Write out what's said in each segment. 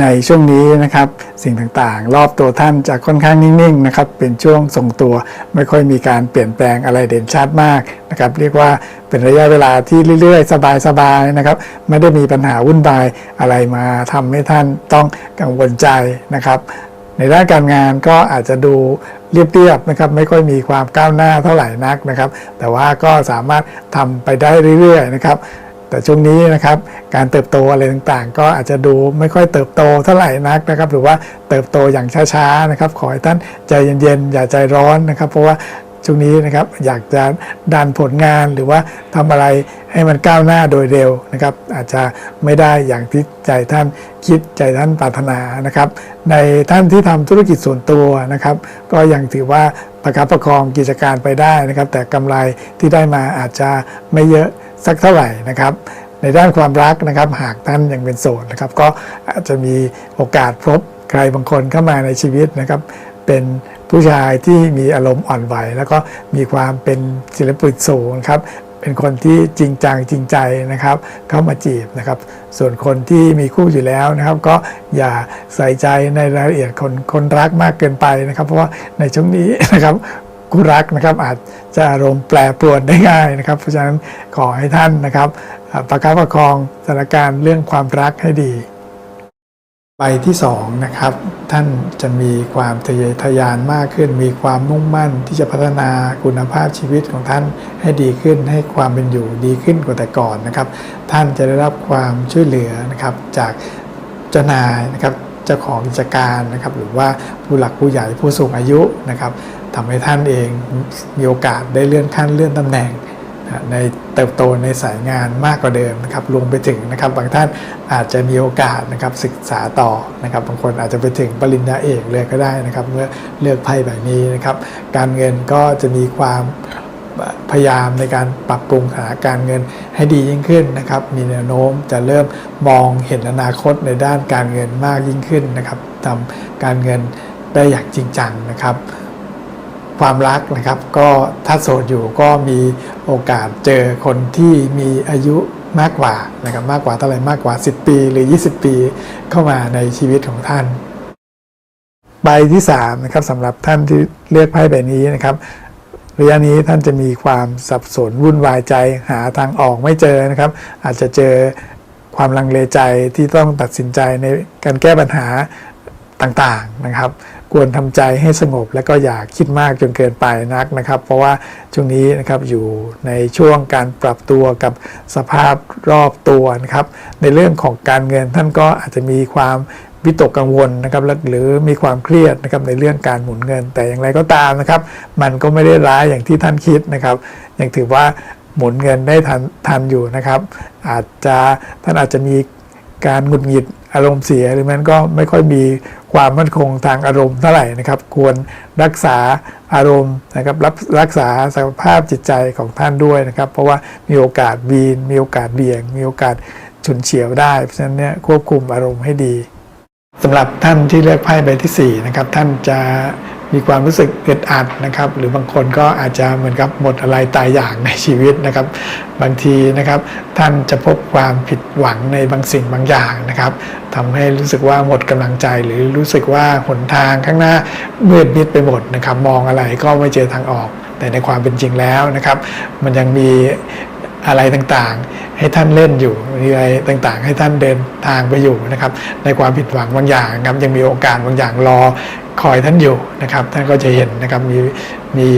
ในช่วงนี้นะครับสิ่งต่างๆ รอบตัวท่านจะค่อนข้างนิ่งๆนะครับเป็นช่วงทรงตัวไม่ค่อยมีการเปลี่ยนแปลงอะไรเด่นชัดมากนะครับเรียกว่าเป็นระยะเวลาที่เรื่อยๆ สบายๆนะครับไม่ได้มีปัญหาวุ่นวายอะไรมาทำให้ท่านต้องกังวลใจนะครับ ในด้านการงานก็อาจจะดูเรียบๆนะครับไม่ค่อยมีความก้าวหน้าเท่าไหร่นักนะครับ แต่ว่าก็สามารถทำไปได้เรื่อยๆนะครับ แต่ช่วงนี้นะครับการเติบโตอะไรต่างๆ ก็อาจจะดูไม่ค่อยเติบโตเท่าไหร่นักนะครับ หรือว่าเติบโตอย่างช้าๆนะครับ ขอให้ท่านใจเย็นๆอย่าใจร้อนนะครับ เพราะว่าช่วงนี้นะครับอยากจะดันผลงานหรือว่าทำอะไรให้มันก้าวหน้าโดยเร็วนะครับ อาจจะไม่ได้อย่างที่ใจท่านคิดใจท่านปรารถนานะครับ ในท่านที่ทำธุรกิจส่วนตัวนะครับ ก็ยังถือว่าประคับประคองกิจการไปได้นะครับ แต่กำไรที่ได้มาอาจจะไม่เยอะสักเท่าไหร่นะครับ ในด้านความรักนะครับ หากท่านยังเป็นโสดนะครับ ก็อาจจะมีโอกาสพบใครบางคนเข้ามาในชีวิตนะครับ เป็นผู้ชายที่มีอารมณ์อ่อนไหว แล้วก็มีความเป็นศิลปินสูงครับเป็นคนที่จริงจังจริงใจนะครับ เข้ามาจีบนะครับ ส่วนคนที่มีคู่อยู่แล้วนะครับ ก็อย่าใส่ใจในรายละเอียดคนคนรักมากเกินไปนะครับ เพราะว่าในช่วงนี้นะครับ คู่รักนะครับ อาจจะอารมณ์แปรปรวนได้ง่ายนะครับ เพราะฉะนั้นขอให้ท่านนะครับประคับประคองสถานการณ์เรื่องความรักให้ดีใบที่สองนะครับ ท่านจะมีความทะเยอทะยานมากขึ้น มีความมุ่งมั่นที่จะพัฒนาคุณภาพชีวิตของท่านให้ดีขึ้น ให้ความเป็นอยู่ดีขึ้นกว่าแต่ก่อนนะครับ ท่านจะได้รับความช่วยเหลือนะครับจากเจ้านายนะครับ เจ้าของกิจการนะครับหรือว่าผู้หลักผู้ใหญ่ผู้สูงอายุนะครับทำให้ท่านเองมีโอกาสได้เลื่อนขั้นเลื่อนตำแหน่งในเติบโตในสายงานมากกว่าเดิมนะครับรวมไปถึงนะครับบางท่านอาจจะมีโอกาสนะครับศึกษาต่อนะครับบางคนอาจจะไปถึงปริญญาเอกเลยก็ได้นะครับเมื่อเลือกไพ่แบบนี้นะครับการเงินก็จะมีความ พยายามในการปรับปรุงสถานการเงินให้ดียิ่งขึ้นนะครับ มีแนวโน้มจะเริ่มมองเห็นอนาคตในด้านการเงินมากยิ่งขึ้นนะครับทำการเงินได้อย่างจริงจังนะครับความรักนะครับก็ถ้าโสดอยู่ก็มีโอกาสเจอคนที่มีอายุมากกว่านะครับมากกว่าเท่าไรมากกว่า 10 ปีหรือ 20 ปีเข้ามาในชีวิตของท่าน ใบที่3นะครับสำหรับท่านที่เลือกไพ่ใบนี้นะครับ ระยะนี้ท่านจะมีความสับสนวุ่นวายใจหาทางออกไม่เจอนะครับ อาจจะเจอความลังเลใจที่ต้องตัดสินใจในการแก้ปัญหาต่างๆนะครับ ควรทำใจให้สงบและก็อย่าคิดมากจนเกินไปนักนะครับ เพราะว่าช่วงนี้นะครับอยู่ในช่วงการปรับตัวกับสภาพรอบตัวนะครับในเรื่องของการเงินท่านก็อาจจะมีความวิตกกังวลนะครับหรือมีความเครียดนะครับในเรื่องการหมุนเงิน แต่อย่างไรก็ตามนะครับ มันก็ไม่ได้ร้ายอย่างที่ท่านคิดนะครับยังถือว่าหมุนเงินได้ทันทันอยู่นะครับ อาจจะท่านอาจจะมีการหงุดหงิด อารมณ์เสียหรือแม้นก็ไม่ค่อยมีความมั่นคงทางอารมณ์เท่าไหร่นะครับ ควรรักษาอารมณ์นะครับรับรักษาสภาพจิตใจของท่านด้วยนะครับ เพราะว่ามีโอกาสบีน มีโอกาสเบี่ยง มีโอกาสฉุนเฉียวได้ เพราะฉะนั้นเนี่ยควบคุมอารมณ์ให้ดีสำหรับท่านที่เลือกไพ่ใบที่4นะครับท่านจะ มีความรู้สึกอึดอัดนะครับ หรือบางคนก็อาจจะเหมือนกับหมดอะไรตายอย่างในชีวิตนะครับ บางทีนะครับ ท่านจะพบความผิดหวังในบางสิ่งบางอย่างนะครับทำให้รู้สึกว่าหมดกำลังใจ หรือรู้สึกว่าหนทางข้างหน้ามืดมิดไปหมดนะครับ มองอะไรก็ไม่เจอทางออกแต่ในความเป็นจริงแล้วนะครับ มันยังมี อะไรต่างๆ ให้ท่านเล่นอยู่มีอะไรต่างๆ ให้ท่านเดินทางไปอยู่นะครับ ในความผิดหวังบางอย่างครับยังมีโอกาสบางอย่างรอคอยท่านอยู่นะครับท่านก็จะเห็นนะครับมีมี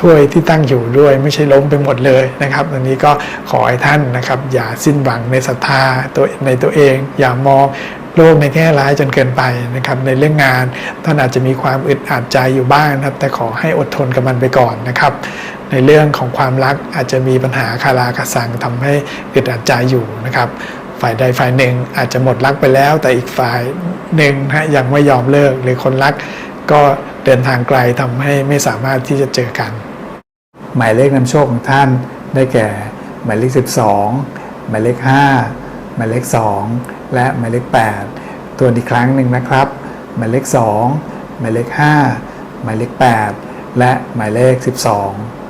ถ้วยที่ตั้งอยู่ด้วย ไม่ใช่ล้มไปหมดเลยนะครับอันนี้ก็ขอให้ท่านนะครับ อย่าสิ้นหวังในศรัทธาตัวในตัวเอง อย่ามอง โลกในแง่ร้ายจนเกินไปนะครับในเรื่องงานท่านอาจจะมีความอึดอัดใจอยู่บ้างนะครับ แต่ขอให้อดทนกับมันไปก่อนนะครับ ในเรื่องของความรักอาจจะมีปัญหาคาราคาซังทำให้อึดอัดใจอยู่นะครับ ฝ่ายใดฝ่ายหนึ่งอาจจะหมดรักไปแล้ว แต่อีกฝ่ายหนึ่งนะฮะยังไม่ยอมเลิกหรือคนรักก็เดินทางไกลทำให้ไม่สามารถที่จะเจอกัน หมายเลขนำโชคของท่านได้แก่ หมายเลข 12 หมายเลข 5 หมายเลข 2 และหมายเลข8ตัวอีกครั้งหนึ่งนะครับ หมายเลข 2 หมายเลข 5 หมายเลข 8 และหมายเลข 12